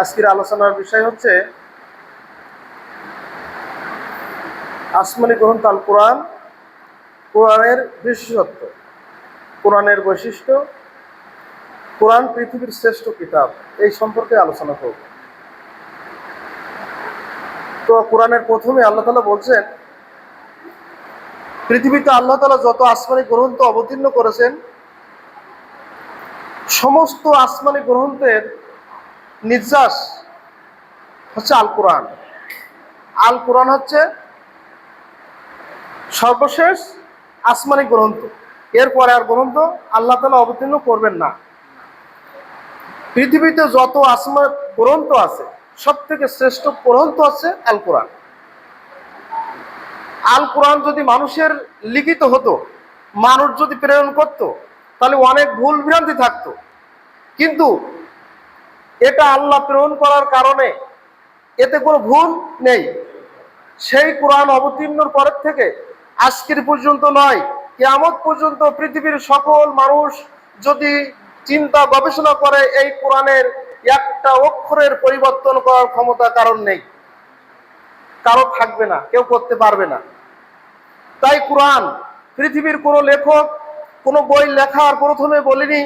আজকের আলোচনার বিষয় হচ্ছে আসমানি গ্রন্থ আল কোরআন, কোরআনের বিশেষত্ব। কোরআনের বৈশিষ্ট্য, কোরআন পৃথিবীর শ্রেষ্ঠ কিতাব, এই সম্পর্কে আলোচনা করব। তো কোরআনের প্রথমে আল্লাহ তালা বলছেন, পৃথিবীতে আল্লাহ তালা যত আসমানি গ্রন্থ অবতীর্ণ করেছেন, সমস্ত আসমানি গ্রন্থের নির্যাস হচ্ছে আল কোরআন। আল কোরআন হচ্ছে সর্বশেষ আসমানি গ্রন্থ। এরপরে আর গ্রন্থ আল্লাহ তালা অবতীর্ণ করবেন না। পৃথিবীতে যত আসমান গ্রন্থ আছে সব থেকে শ্রেষ্ঠ গ্রন্থ আছে আল কোরআন। আল কোরআন যদি মানুষের লিখিত হতো, মানুষ যদি প্রেরণ করত, তাহলে অনেক ভুল ভ্রান্তি থাকতো। কিন্তু এটা আল্লাহ প্রেরণ করার কারণে। এতে কোনো ভুল নেই। সেই কোরআন অবতীর্ণর পরের থেকে আজকের পর্যন্ত নয়, কেয়ামত পর্যন্ত পৃথিবীর সকল মানুষ যদি চিন্তা গবেষণা করে, এই কোরআনের একটা অক্ষরের পরিবর্তন করার ক্ষমতা কারণ নেই। কারও থাকবে না, কেউ করতে পারবে না। তাই কোরআন, পৃথিবীর কোনো লেখক, কোনো বই লেখার প্রথমে বলিনি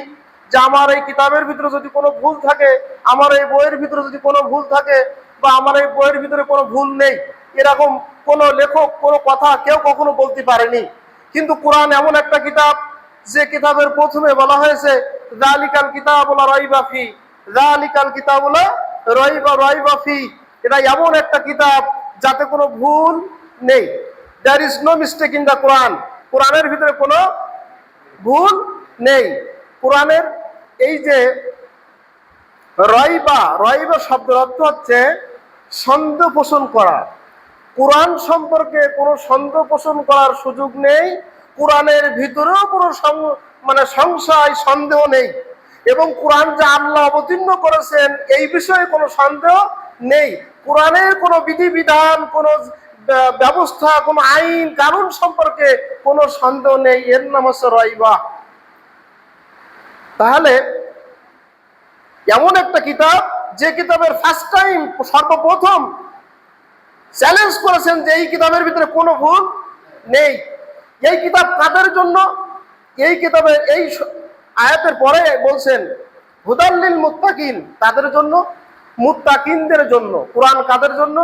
যে আমার এই কিতাবের ভিতরে যদি কোনো ভুল থাকে, আমার এই বইয়ের ভিতরে যদি কোনো ভুল থাকে বা আমার এই বইয়ের ভিতরে কোনো ভুল নেই, এরকম কোনো লেখক, কোনো কথা কেউ কখনো বলতে পারেনি। কিন্তু কোরআন এমন একটা কিতাব যে কিতাবের প্রথমে বলা হয়েছে জালিকাল কিতাবুলা রইবাফি জালিকাল কিতাবুলা রইবা রইবাফি এটা এমন একটা কিতাব যাতে কোনো ভুল নেই। There is no mistake in the Quran কোরআনের ভিতরে কোনো ভুল নেই। কোরআনের এই যে রয়বা রইবা শব্দের অর্থ হচ্ছে সন্দেহ পোষণ করা। কোরআন সম্পর্কে কোনো সন্দেহ পোষণ করার সুযোগ নেই, কোরআনের ভিতরেও কোনো মানে সংশয়, সন্দেহ নেই এবং কোরআন যা আল্লাহ অবতীর্ণ করেছেন এই বিষয়ে কোনো সন্দেহ নেই। কোরআনের কোনো বিধিবিধান, কোনো ব্যবস্থা, কোনো আইন, কানুন সম্পর্কে কোনো সন্দেহ নেই। এর নাম হচ্ছে রইবা তাহলে এমন একটা কিতাব যে কিতাবের ফার্স্ট টাইম সর্বপ্রথম চ্যালেঞ্জ করেছেন যে এই কিতাবের ভিতরে কোনো ভুল নেই। এই কিতাব কাদের জন্য? এই কিতাবের, এই আয়াতের পরে বলছেন হুদাল্লিল মুত্তাকিন তাদের জন্য? মুত্তাকিনদের জন্য। কোরআন কাদের জন্য?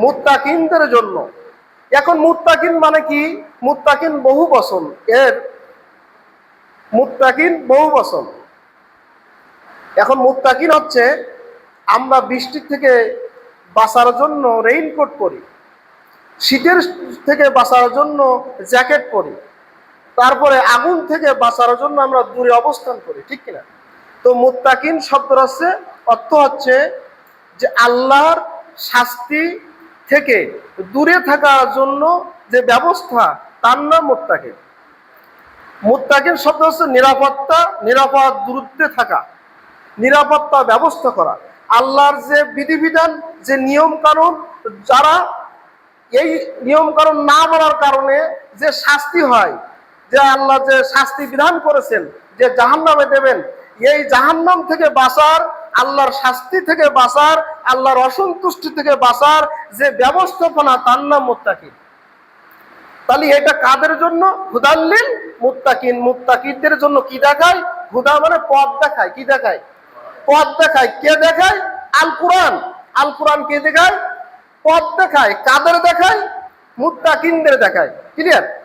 মুত্তাকিনদের জন্য। এখন মুত্তাকিন মানে কি? মুত্তাকিন বহু বচন এর মুত্তাকিন বহু বচন এখন মুত্তাকিন হচ্ছে, আমরা বৃষ্টির থেকে বাঁচার জন্য রেইনকোট পরি, শীতের থেকে বাঁচার জন্য জ্যাকেট পরি, তারপরে আগুন থেকে বাঁচার জন্য আমরা দূরে অবস্থান করি, ঠিক কিনা? তো মুত্তাকিন শব্দ হচ্ছে, অর্থ হচ্ছে যে আল্লাহর শাস্তি থেকে দূরে থাকার জন্য যে ব্যবস্থা, তার নাম মুত্তাকিন। মুত্তাকিন শব্দ হচ্ছে নিরাপত্তা, নিরাপদ দূরত্বে থাকা, নিরাপত্তা ব্যবস্থা করা। আল্লাহর যে বিধিবিধান, যে নিয়ম কানুন যারা এই নিয়ম কানুন না মানার কারণে যে শাস্তি হয়, যে আল্লাহ যে শাস্তি বিধান করেছেন, যে জাহান্নামে দেবেন, এই জাহান্নাম থেকে বাঁচার, আল্লাহর শাস্তি থেকে বাঁচার, আল্লাহর অসন্তুষ্টি থেকে বাঁচার যে ব্যবস্থাপনা, তার নাম মোত্তাকিন তাহলে এটা কাদের জন্য? হুদাল্লিল মুত্তাকিন। মুত্তাকিদের জন্য কি দেখায়? হুদা মানে পদ দেখায়। কি দেখায়? পদ দেখায়। কে দেখায়? আল কোরআন। আল কোরআন কে দেখায়? পদ দেখায়। কাদের দেখায়? মুত্তাকিনদের দেখায়। ক্লিয়ার?